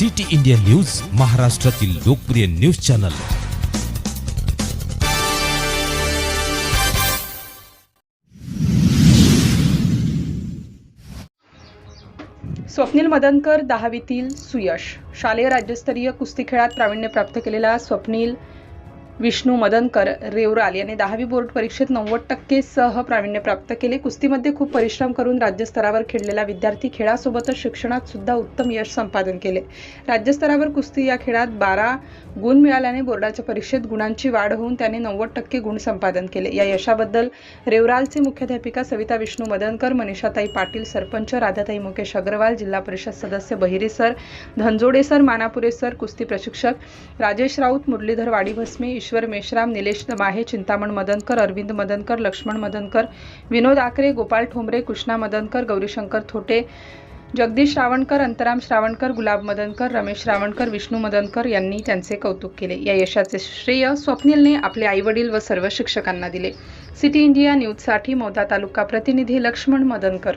City India news महाराष्ट्रातील लोकप्रिय news channel. Swapnil Madankar दहावीतील सुयश. शालेय राज्यस्तरीय कुस्ती खेळात प्रावीण्य प्राप्त केलेला स्वप्नील विष्णू मदनकर रेवराल याने दहावी बोर्ड परीक्षेत नव्वद टक्के सह प्रावीण्य प्राप्त केले. कुस्तीमध्ये खूप परिश्रम करून राज्यस्तरावर खेळलेला विद्यार्थी खेळासोबतच शिक्षणात सुद्धा उत्तम यश संपादन केले. राज्यस्तरावर कुस्ती या खेळात बारा गुण मिळाल्याने बोर्डाच्या परीक्षेत गुणांची वाढ होऊन त्याने नव्वद टक्के गुण संपादन केले. या यशाबद्दल रेवरालचे मुख्याध्यापिका सविता विष्णू मदनकर मनीषाताई पाटील सरपंच राधाताई मुकेश अग्रवाल जिल्हा परिषद सदस्य Bahire sir Dhanjode sir Manapure sir कुस्ती प्रशिक्षक राजेश राऊत मुरलीधर वाडीभस्मे ईश्वर मेश्राम निलेश दमाहे चिंतामण मदनकर अरविंद मदनकर लक्ष्मण मदनकर विनोद आकरे गोपाल ठोंबरे कृष्णा मदनकर गौरीशंकर थोटे जगदीश श्रावणकर अंतराम श्रावणकर गुलाब मदनकर रमेश श्रावणकर विष्णू मदनकर यांनी त्यांचे कौतुक केले. या यशाचे श्रेय स्वप्नीलने आपले आईवडील व सर्व शिक्षकांना दिले. सिटी इंडिया न्यूजसाठी मौदा तालुका प्रतिनिधी लक्ष्मण मदनकर.